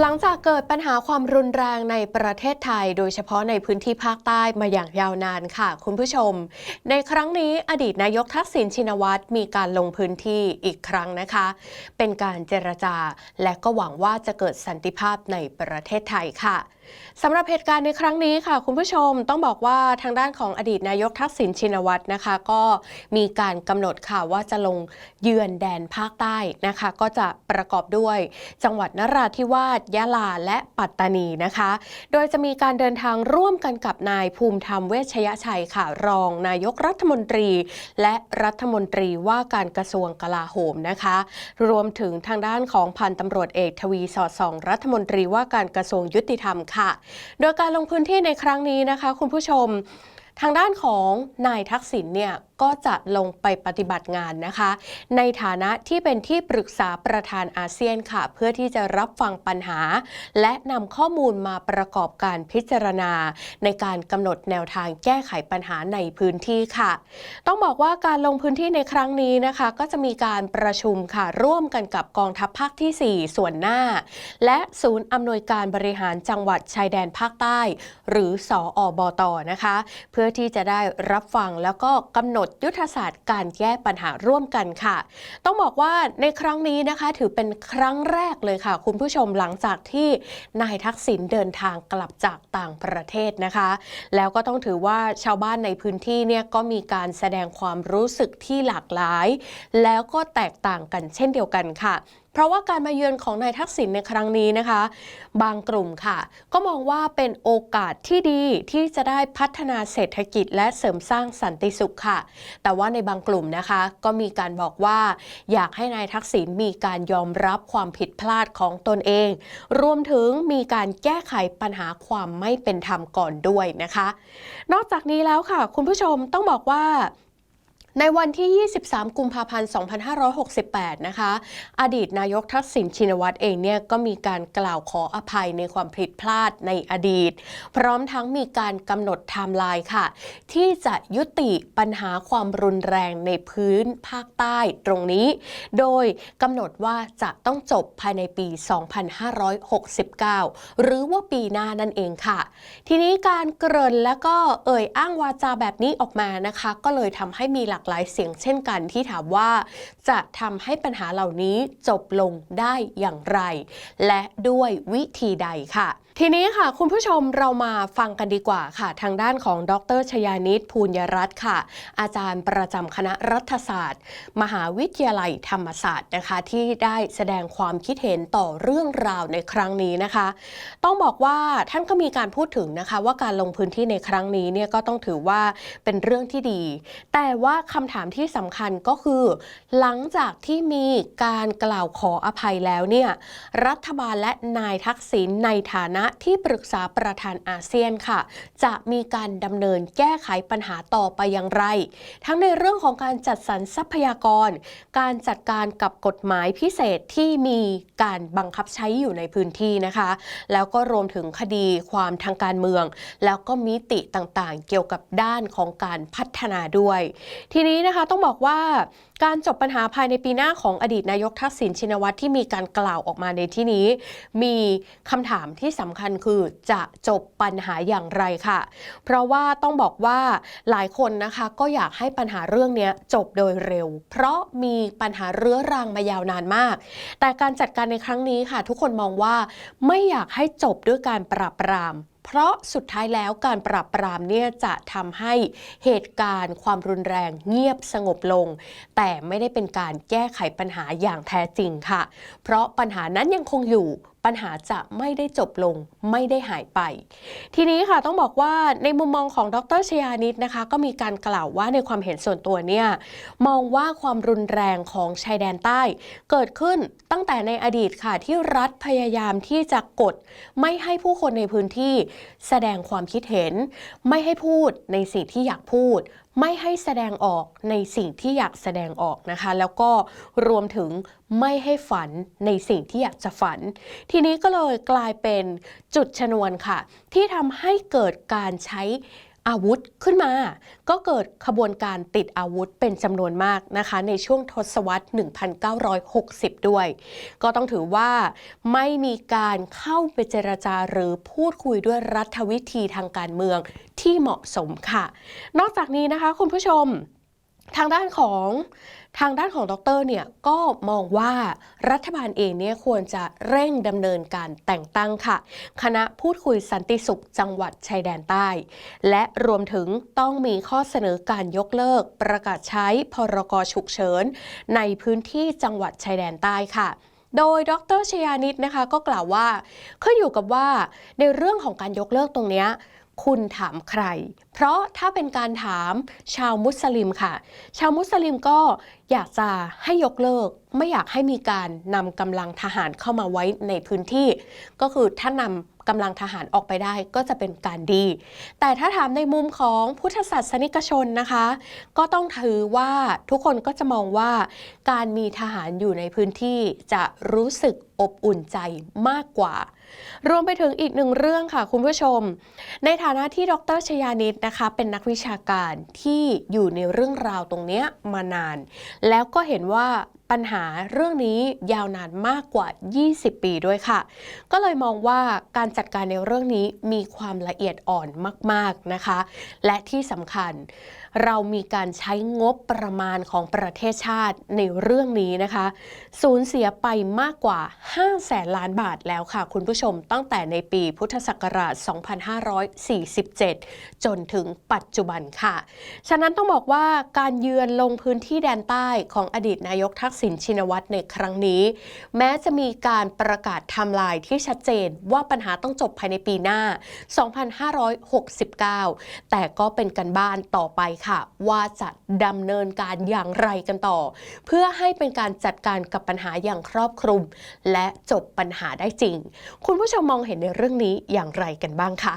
หลังจากเกิดปัญหาความรุนแรงในประเทศไทย โดยเฉพาะในพื้นที่ภาคใต้มาอย่างยาวนานค่ะ คุณผู้ชม ในครั้งนี้อดีตนายกทักษิณชินวัตรมีการลงพื้นที่อีกครั้งนะคะ เป็นการเจรจา และก็หวังว่าจะเกิดสันติภาพในประเทศไทยค่ะ สำหรับเหตุการณ์ในครั้งนี้ค่ะ คุณผู้ชมต้องบอกว่าทางด้านของอดีตนายกทักษิณชินวัตรนะคะ ก็มีการกำหนดค่ะว่าจะลงเยือนแดนภาคใต้นะคะ ก็จะประกอบด้วย จังหวัดนราธิวาสยะลาและปัตตานีนะคะ โดยจะมีการเดินทางร่วมกันกับนายภูมิธรรมเวชยชัยค่ะรองนายกรัฐมนตรี และรัฐมนตรีว่าการกระทรวงกลาโหมนะคะ รวมถึงทางด้านของพันตำรวจเอกทวีสอดส่อง รัฐมนตรีว่าการกระทรวงยุติธรรมค่ะโดยการลงพื้นที่ในครั้งนี้นะคะ คุณผู้ชม ทางด้านของนายทักษิณเนี่ยก็จะลงไปปฏิบัติงานนะคะ ในฐานะที่เป็นที่ปรึกษาประธานอาเซียนค่ะ เพื่อที่จะรับฟังปัญหา และนำข้อมูลมาประกอบการพิจารณา ในการกำหนดแนวทางแก้ไขปัญหาในพื้นที่ค่ะ ต้องบอกว่าการลงพื้นที่ในครั้งนี้นะคะ ก็จะมีการประชุมค่ะ ร่วมกันกับกองทัพภาคที่ 4 ส่วนหน้า และศูนย์อำนวยการบริหารจังหวัดชายแดนภาคใต้ หรือสออบตนะคะ เพื่อ่อที่จะได้รับฟังแล้วก็กำหนดยุทธศาสตร์การแก้ปัญหาร่วมกันค่ะ ต้องบอกว่าในครั้งนี้นะคะถือเป็นครั้งแรกเลยค่ะ คุณผู้ชมหลังจากที่นายทักษิณเดินทางกลับจากต่างประเทศนะคะ แล้วก็ต้องถือว่าชาวบ้านในพื้นที่เนี่ยก็มีการแสดงความรู้สึกที่หลากหลาย แล้วก็แตกต่างกันเช่นเดียวกันค่ะ เพราะว่าการมาเยือนของนายทักษิณในครั้งนี้นะคะ บางกลุ่มค่ะ ก็มองว่าเป็นโอกาสที่ดีที่จะได้พัฒนาเศรษฐกิจ และเสริมสร้างสันติสุขค่ะ แต่ว่าในบางกลุ่มนะคะ ก็มีการบอกว่าอยากให้นายทักษิณมีการยอมรับความผิดพลาดของตนเอง รวมถึงมีการแก้ไขปัญหาความไม่เป็นธรรมก่อนด้วยนะคะ นอกจากนี้แล้วค่ะ คุณผู้ชมต้องบอกว่า ในวันที่ 23 กุมภาพันธ์ 2568 นะคะ อดีตนายกทักษิณชินวัตรเองเนี่ยก็มีการกล่าวขออภัยในความผิดพลาดในอดีต พร้อมทั้งมีการกำหนดไทม์ไลน์ค่ะ ที่จะยุติปัญหาความรุนแรงในพื้นภาคใต้ตรงนี้ โดยกำหนดว่าจะต้องจบภายในปี 2569 หรือว่าปีหน้านั่นเองค่ะ ทีนี้การเกริ่นแล้วก็เอ่ยอ้างวาจาแบบนี้ออกมานะคะ ก็เลยทำให้มีหลากหลายเสียงเช่นกันที่ถามว่า จะทำให้ปัญหาเหล่านี้จบลงได้อย่างไร และด้วยวิธีใดค่ะ ทีนี้ค่ะ คุณผู้ชมเรามาฟังกันดีกว่าค่ะ ทางด้านของดรชยานิตภูญยรัตน์ค่ะ อาจารย์ประจำคณะรัฐศาสตร์ มหาวิทยาลัยธรรมศาสตร์นะคะ ที่ได้แสดงความคิดเห็นต่อเรื่องราวในครั้งนี้นะคะ ต้องบอกว่าท่านก็มีการพูดถึงนะคะ ว่าการลงพื้นที่ในครั้งนี้เนี่ยก็ต้องถือว่าเป็นเรื่องที่ดี แต่ว่าคำถามที่สำคัญก็คือ หลังจากที่มีการกล่าวขออภัยแล้วเนี่ยรัฐบาลและนายทักษิณในฐานะที่ปรึกษาประธานอาเซียนค่ะ จะมีการดำเนินแก้ไขปัญหาต่อไปอย่างไร ทั้งในเรื่องของการจัดสรรทรัพยากร การจัดการกับกฎหมายพิเศษที่มีการบังคับใช้อยู่ในพื้นที่นะคะ แล้วก็รวมถึงคดีความทางการเมือง แล้วก็มิติต่างๆ เกี่ยวกับด้านของการพัฒนาด้วย ทีนี้นะคะต้องบอกว่าการจบปัญหาภายในปีหน้าของอดีตนายกทักษิณชินวัตรที่มีการกล่าวออกมาในที่นี้ มีคำถามที่สำคัญคือจะจบปัญหาอย่างไรค่ะ เพราะว่าต้องบอกว่าหลายคนนะคะก็อยากให้ปัญหาเรื่องนี้จบโดยเร็ว เพราะมีปัญหาเรื้อรังมายาวนานมาก แต่การจัดการในครั้งนี้ค่ะ ทุกคนมองว่าไม่อยากให้จบด้วยการปราบปราม เพราะสุดท้ายแล้วการปราบปรามเนี่ยจะทำให้เหตุการณ์ความรุนแรงเงียบสงบลง แต่ไม่ได้เป็นการแก้ไขปัญหาอย่างแท้จริงค่ะ เพราะปัญหานั้นยังคงอยู่ ปัญหาจะไม่ได้จบลงไม่ได้หายไป ทีนี้ค่ะต้องบอกว่าในมุมมองของดรชยานิตนะคะ ก็มีการกล่าวว่าในความเห็นส่วนตัวเนี่ยมองว่าความรุนแรงของชายแดนใต้ เกิดขึ้นตั้งแต่ในอดีตค่ะที่รัฐพยายามที่จะกด ไม่ให้ผู้คนในพื้นที่ แสดงความคิดเห็น ไม่ให้พูดในสิ่งที่อยากพูด ไม่ให้แสดงออกในสิ่งที่อยากแสดงออกนะคะ แล้วก็รวมถึงไม่ให้ฝันในสิ่งที่อยากจะฝัน ทีนี้ก็เลยกลายเป็นจุดชนวนค่ะ ที่ทำให้เกิดการใช้ อาวุธขึ้นมา ก็เกิดขบวนการติดอาวุธเป็นจำนวนมากนะคะ ในช่วงทศวรรษ 1960 ด้วย ก็ต้องถือว่าไม่มีการเข้าไปเจรจาหรือพูดคุยด้วยรัฐวิธีทางการเมืองที่เหมาะสมค่ะ นอกจากนี้นะคะคุณผู้ชม ทางด้านของทางด้านของดรเนี่ยก็มองว่ารัฐบาลเองเนี่ยควรจะเร่งดำเนินการแต่งตั้งค่ะ คณะพูดคุยสันติสุขจังหวัดชายแดนใต้ และรวมถึงต้องมีข้อเสนอการยกเลิก ประกาศใช้พรกฉุกเฉิน ในพื้นที่จังหวัดชายแดนใต้ค่ะโดยดรชยานิตนะคะก็กล่าวว่าขึ้นอยู่กับว่าในเรื่องของการยกเลิกตรงเนี้ย คุณถามใคร เพราะถ้าเป็นการถามชาวมุสลิมค่ะ ชาวมุสลิมก็อยากจะให้ยกเลิก ไม่อยากให้มีการนำกำลังทหารเข้ามาไว้ในพื้นที่ ก็คือถ้านำ กำลังทหารออกไปได้ก็จะเป็นการดี แต่ถ้าถามในมุมของพุทธศาสนิกชนนะคะ ก็ต้องถือว่าทุกคนก็จะมองว่าการมีทหารอยู่ในพื้นที่จะรู้สึกอบอุ่นใจมากกว่า รวมไปถึงอีกหนึ่งเรื่องค่ะคุณผู้ชม ในฐานะที่ดรชยานิตนะคะ เป็นนักวิชาการที่อยู่ในเรื่องราวตรงนี้มานาน แล้วก็เห็นว่า ปัญหาเรื่องนี้ยาวนานมากกว่า 20 ปีด้วยค่ะ ก็เลยมองว่าการจัดการในเรื่องนี้มีความละเอียดอ่อนมาก ๆนะคะ และที่สำคัญ เรามีการใช้งบประมาณของประเทศชาติในเรื่องนี้นะคะ สูญเสียไปมากกว่า 5 แสนล้านบาทแล้วค่ะ คุณผู้ชมตั้งแต่ในปีพุทธศักราช 2547 จนถึงปัจจุบันค่ะ ฉะนั้นต้องบอกว่าการเยือนลงพื้นที่แดนใต้ของอดีตนายกทักษิณชินวัตรในครั้งนี้ แม้จะมีการประกาศทม์ไลน์ที่ชัดเจนว่าปัญหาต้องจบภายในปีหน้า 2569 แต่ก็เป็นกันบ้านต่อไปค่ะ ว่าจะดำเนินการอย่างไรกันต่อ เพื่อให้เป็นการจัดการกับปัญหาอย่างครอบคลุม และจบปัญหาได้จริง คุณผู้ชมมองเห็นในเรื่องนี้อย่างไรกันบ้างคะ